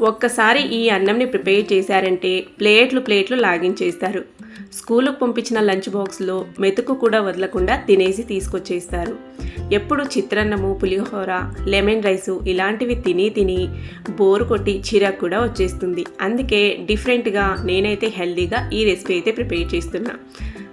ఒక్కసారి ఈ అన్నంని ప్రిపేర్ చేశారంటే ప్లేట్లు ప్లేట్లు లాగించేస్తారు. స్కూలుకు పంపించిన లంచ్ బాక్స్లో మెతుకు కూడా వదలకుండా తినేసి తీసుకొచ్చేస్తారు. ఎప్పుడు చిత్రాన్నము పులిహోర లెమన్ రైసు ఇలాంటివి తిని తిని బోరు కొట్టి చిరాకు కూడా వచ్చేస్తుంది. అందుకే డిఫరెంట్గా నేనైతే హెల్దీగా ఈ రెసిపీ అయితే ప్రిపేర్ చేస్తున్నా.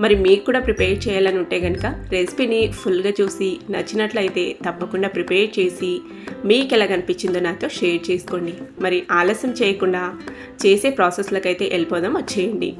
మరి మీకు కూడా ప్రిపేర్ చేయాలని ఉంటే కనుక రెసిపీని ఫుల్గా చూసి నచ్చినట్లయితే తప్పకుండా ప్రిపేర్ చేసి మీకు ఎలా కనిపించిందో నాతో షేర్ చేసుకోండి. మరి ఆలస్యం చేయకుండా చేసే ప్రాసెస్లకు అయితే వెళ్ళిపోదాం వచ్చేయండి.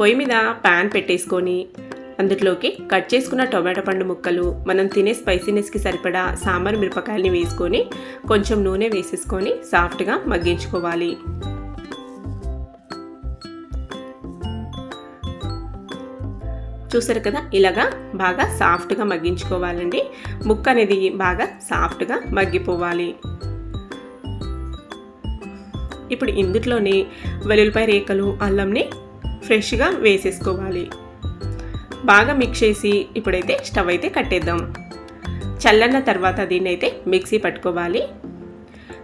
పొయ్యి మీద ప్యాన్ పెట్టేసుకొని అందులోకి కట్ చేసుకున్న టొమాటో పండు ముక్కలు మనం తినే స్పైసీనెస్కి సరిపడా సాంబార్ మిరపకాయలని వేసుకొని కొంచెం నూనె వేసేసుకొని సాఫ్ట్గా మగ్గించుకోవాలి. చూసారు కదా? ఇలాగా బాగా సాఫ్ట్గా మగ్గించుకోవాలండి. ముక్క అనేది బాగా సాఫ్ట్గా మగ్గిపోవాలి. ఇప్పుడు ఇందులోనే వెల్లుల్లిపాయ రేఖలు అల్లంని ఫ్రెష్గా వేసేసుకోవాలి. బాగా మిక్స్ చేసి ఇప్పుడైతే స్టవ్ అయితే కట్టేద్దాం. చల్లన్న తర్వాత దీన్ని అయితే మిక్సీ పట్టుకోవాలి.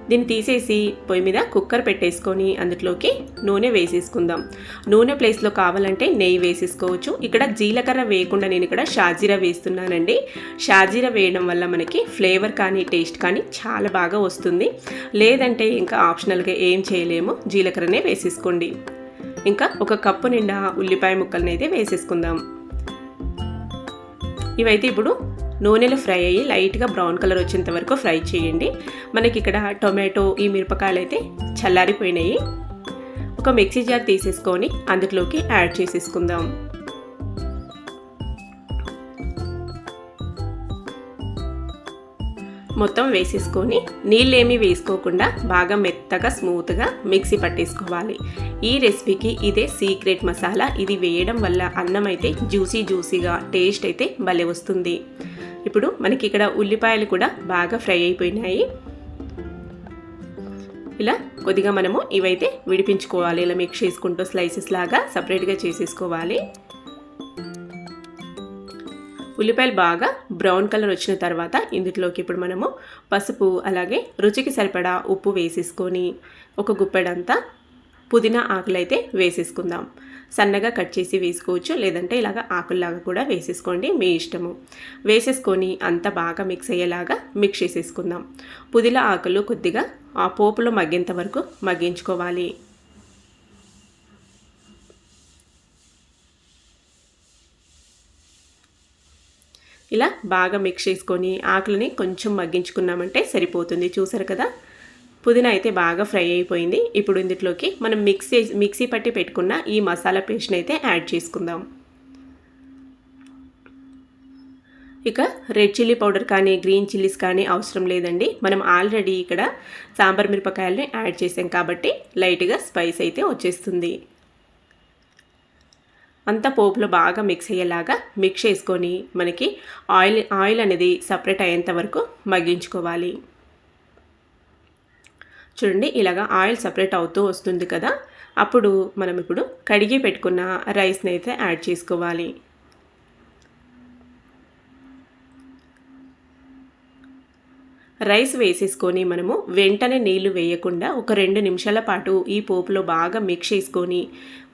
దీన్ని తీసేసి పొయ్యి మీద కుక్కర్ పెట్టేసుకొని అందులోకి నూనె వేసేసుకుందాం. నూనె ప్లేస్లో కావాలంటే నెయ్యి వేసేసుకోవచ్చు. ఇక్కడ జీలకర్ర వేయకుండా నేను ఇక్కడ షాజీరా వేస్తున్నానండి. షాజీరా వేయడం వల్ల మనకి ఫ్లేవర్ కానీ టేస్ట్ కానీ చాలా బాగా వస్తుంది. లేదంటే ఇంకా ఆప్షనల్గా ఏం చేయలేము. జీలకర్రనే వేసేసుకోండి. ఇంకా ఒక కప్పు నిండా ఉల్లిపాయ ముక్కలనైతే వేసేసుకుందాం. ఇవైతే ఇప్పుడు నూనెలో ఫ్రై అయ్యి లైట్గా బ్రౌన్ కలర్ వచ్చేంత వరకు ఫ్రై చేయండి. మనకి ఇక్కడ టొమాటో ఈ మిరపకాయలు అయితే చల్లారిపోయినాయి. ఒక మిక్సీ జార్ తీసేసుకొని అందులోకి యాడ్ చేసేసుకుందాం. మొత్తం వేసేసుకొని నీళ్ళేమీ వేసుకోకుండా బాగా మెత్తగా స్మూత్గా మిక్సీ పట్టేసుకోవాలి. ఈ రెసిపీకి ఇదే సీక్రెట్ మసాలా. ఇది వేయడం వల్ల అన్నం అయితే జ్యూసీ జ్యూసీగా టేస్ట్ అయితే భలే వస్తుంది. ఇప్పుడు మనకి ఇక్కడ ఉల్లిపాయలు కూడా బాగా ఫ్రై అయిపోయినాయి. ఇలా కొద్దిగా మనము ఇవైతే విడిపించుకోవాలి. ఇలా మిక్స్ చేసుకుంటూ స్లైసెస్ లాగా సపరేట్గా చేసేసుకోవాలి. ఉల్లిపాయలు బాగా బ్రౌన్ కలర్ వచ్చిన తర్వాత ఇందులోకి ఇప్పుడు మనము పసుపు అలాగే రుచికి సరిపడా ఉప్పు వేసేసుకొని ఒక గుప్పెడంతా పుదీనా ఆకులు అయితే వేసేసుకుందాం. సన్నగా కట్ చేసి వేసుకోవచ్చు. లేదంటే ఇలాగ ఆకుల్లాగా కూడా వేసేసుకోండి. మీ ఇష్టము. వేసేసుకొని అంత బాగా మిక్స్ అయ్యేలాగా మిక్స్ చేసేసుకుందాం. పుదీలా ఆకులు కొద్దిగా ఆ పోపులో మగ్గేంత వరకు మగ్గించుకోవాలి. ఇలా బాగా మిక్స్ చేసుకొని ఆకులని కొంచెం మగ్గించుకున్నామంటే సరిపోతుంది. చూసారు కదా? పుదీనా అయితే బాగా ఫ్రై అయిపోయింది. ఇప్పుడు ఇందులోకి మనం మిక్సీ మిక్సీ పట్టి పెట్టుకున్న ఈ మసాలా పేస్ట్ని అయితే యాడ్ చేసుకుందాం. ఇక రెడ్ చిల్లీ పౌడర్ కానీ గ్రీన్ చిల్లీస్ కానీ అవసరం లేదండి. మనం ఆల్రెడీ ఇక్కడ సాంబార్ మిరపకాయలని యాడ్ చేసాం కాబట్టి లైట్గా స్పైస్ అయితే వచ్చేస్తుంది. అంతా పోపులో బాగా మిక్స్ అయ్యేలాగా మిక్స్ చేసుకొని మనకి ఆయిల్ ఆయిల్ అనేది సపరేట్ అయ్యేంత వరకు మగ్గించుకోవాలి. చూడండి ఇలాగా ఆయిల్ సపరేట్ అవుతూ వస్తుంది కదా. అప్పుడు మనం ఇప్పుడు కడిగి పెట్టుకున్న రైస్ని అయితే యాడ్ చేసుకోవాలి. రైస్ వేసేసుకొని మనము వెంటనే నీళ్ళు వేయకుండా ఒక రెండు నిమిషాల పాటు ఈ పోపులో బాగా మిక్స్ చేసుకొని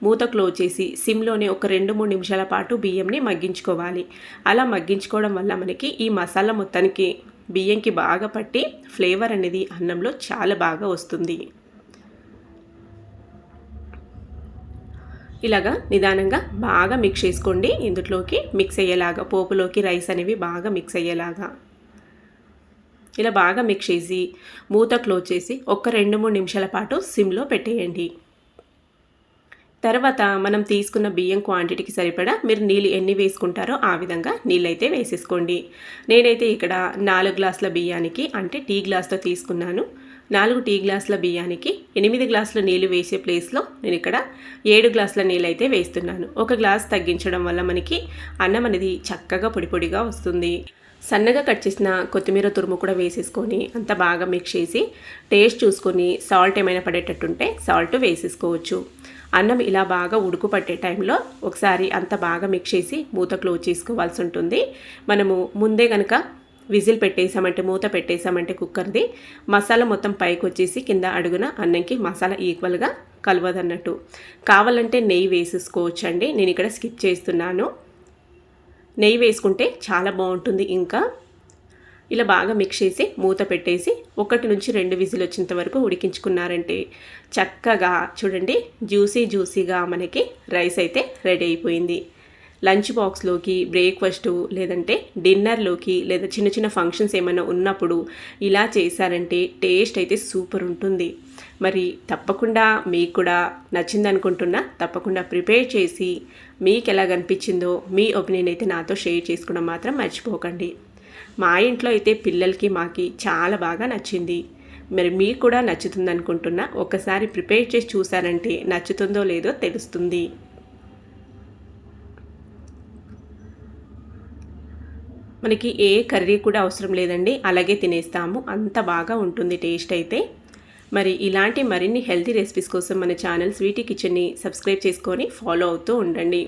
మూత క్లోజ్ చేసి సిమ్లోనే ఒక రెండు మూడు నిమిషాల పాటు బియ్యంని మగ్గించుకోవాలి. అలా మగ్గించుకోవడం వల్ల మనకి ఈ మసాలా మొత్తానికి బియ్యంకి బాగా పట్టి ఫ్లేవర్ అనేది అన్నంలో చాలా బాగా వస్తుంది. ఇలాగా నిదానంగా బాగా మిక్స్ చేసుకోండి. ఇందులోకి మిక్స్ అయ్యేలాగా పోపులోకి రైస్ అనేవి బాగా మిక్స్ అయ్యేలాగా. ఇలా బాగా మిక్స్ చేసి మూత క్లోజ్ చేసి ఒక రెండు మూడు నిమిషాల పాటు సిమ్లో పెట్టేయండి. తర్వాత మనం తీసుకున్న బియ్యం క్వాంటిటీకి సరిపడా మీరు నీళ్ళు ఎన్ని వేసుకుంటారో ఆ విధంగా నీళ్ళైతే వేసేసుకోండి. నేనైతే ఇక్కడ నాలుగు గ్లాసుల బియ్యానికి అంటే టీ గ్లాస్తో తీసుకున్నాను. నాలుగు టీ గ్లాసుల బియ్యానికి ఎనిమిది గ్లాసుల నీళ్ళు వేసే ప్లేస్లో నేను ఇక్కడ ఏడు గ్లాసుల నీళ్ళు అయితే వేస్తున్నాను. ఒక గ్లాస్ తగ్గించడం వల్ల మనకి అన్నం అనేది చక్కగా పొడి పొడిగా వస్తుంది. సన్నగా కట్ చేసిన కొత్తిమీర తురుము కూడా వేసేసుకొని అంత బాగా మిక్స్ చేసి టేస్ట్ చూసుకొని సాల్ట్ ఏమైనా పడేటట్టుంటే సాల్ట్ వేసేసుకోవచ్చు. అన్నం ఇలా బాగా ఉడుకు పట్టే టైంలో ఒకసారి అంత బాగా మిక్స్ చేసి మూత క్లోజ్ చేసుకోవాల్సి ఉంటుంది. మనము ముందే కనుక విజిల్ పెట్టేసామంటే మూత పెట్టేసామంటే కుక్కర్ది మసాలా మొత్తం పైకి వచ్చేసి కింద అడుగున అన్నంకి మసాలా ఈక్వల్గా కలవదన్నట్టు. కావాలంటే నెయ్యి వేసేసుకోవచ్చు అండి నేను ఇక్కడ స్కిప్ చేస్తున్నాను. నెయ్యి వేసుకుంటే చాలా బాగుంటుంది. ఇంకా ఇలా బాగా మిక్స్ చేసి మూత పెట్టేసి ఒకటి నుంచి రెండు విజిల్ వచ్చేంత వరకు ఉడికించుకున్నారంటే చక్కగా చూడండి జ్యూసీ జ్యూసీగా మనకి రైస్ అయితే రెడీ అయిపోయింది. లంచ్ బాక్స్లోకి బ్రేక్ఫాస్ట్ లేదంటే డిన్నర్లోకి లేదా చిన్న చిన్న ఫంక్షన్స్ ఏమైనా ఉన్నప్పుడు ఇలా చేశారంటే టేస్ట్ అయితే సూపర్ ఉంటుంది. మరి తప్పకుండా మీకు కూడా నచ్చింది అనుకుంటున్నా తప్పకుండా ప్రిపేర్ చేసి మీకు ఎలా కనిపించిందో మీ ఒపీనియన్ అయితే నాతో షేర్ చేసుకోవడం మాత్రం మర్చిపోకండి. మా ఇంట్లో అయితే పిల్లలకి మాకి చాలా బాగా నచ్చింది. మరి మీకు కూడా నచ్చుతుంది అనుకుంటున్నా ఒకసారి ప్రిపేర్ చేసి చూసారంటే నచ్చుతుందో లేదో తెలుస్తుంది. మనకి ఏ కర్రీ కూడా అవసరం లేదండి అలాగే తినేస్తాము. అంత బాగా ఉంటుంది టేస్ట్ అయితే. మరి ఇలాంటి మరిన్ని హెల్తీ రెసిపీస్ కోసం మన ఛానల్ స్వీటీ కిచెన్ని సబ్స్క్రైబ్ చేసుకొని ఫాలో అవుతూ ఉండండి.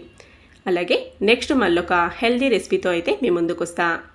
అలాగే నెక్స్ట్ మళ్ళొక హెల్తీ రెసిపీతో అయితే మీ ముందుకు వస్తాను